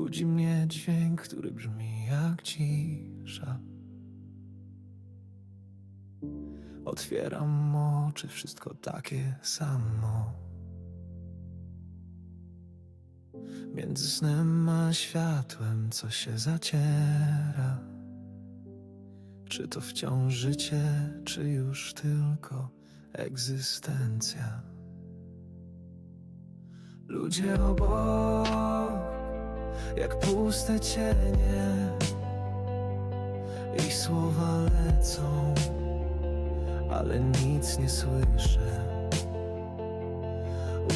Budzi mnie dźwięk, który brzmi jak cisza. Otwieram oczy, wszystko takie samo. Między snem a światłem, co się zaciera. Czy to wciąż życie, czy już tylko egzystencja? Ludzie obok, jak puste cienie, ich słowa lecą, ale nic nie słyszę.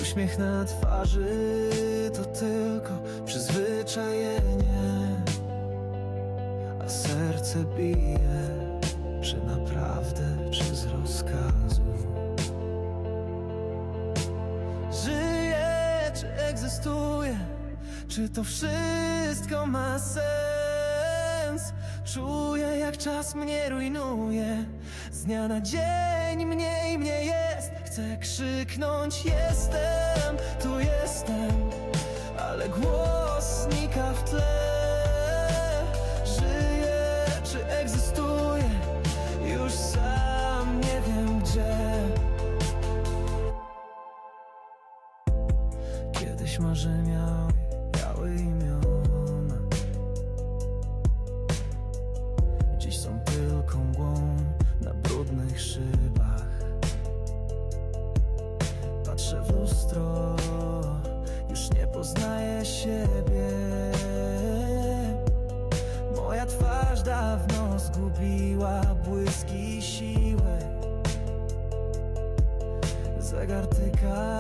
Uśmiech na twarzy to tylko przyzwyczajenie, a serce bije, czy naprawdę, czy z rozkazu. Żyję, czy egzystuję, czy to wszystko ma sens? Czuję, jak czas mnie rujnuje, z dnia na dzień mniej mnie jest. Chcę krzyknąć, jestem, tu jestem, ale głos znika w tle. Żyję, czy egzystuję, już sam nie wiem gdzie. Kiedyś marzenia imiona. Dziś są tylko mgłą na brudnych szybach. Patrzę w lustro, już nie poznaję siebie. Moja twarz dawno zgubiła błyski siłę Zegar tyka,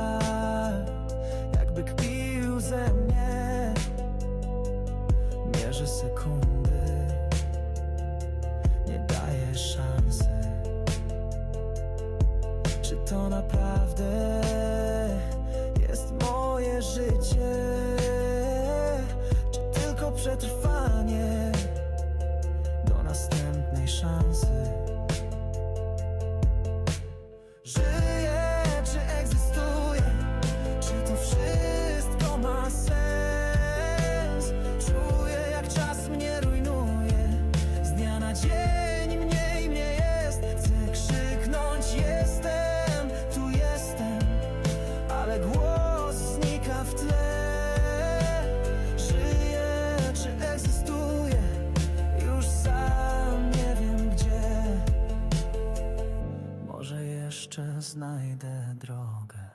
znajdę drogę.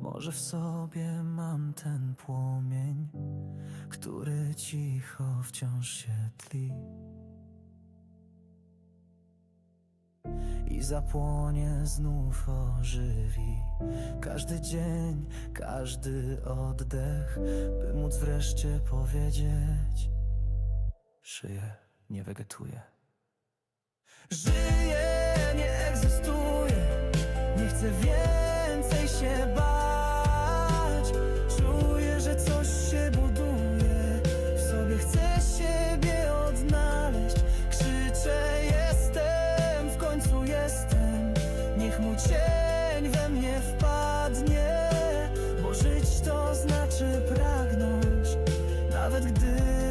Może w sobie mam ten płomień, który cicho wciąż się tli. I zapłonie znów ożywi każdy dzień, każdy oddech, by móc wreszcie powiedzieć: Żyję, nie wegetuję. Żyję, nie egzystuję, chcę więcej się bać. Czuję, że coś się buduje. W sobie chcę siebie odnaleźć. Krzyczę jestem, w końcu jestem. Niech mu cień we mnie wpadnie Bo żyć to znaczy pragnąć. Nawet gdy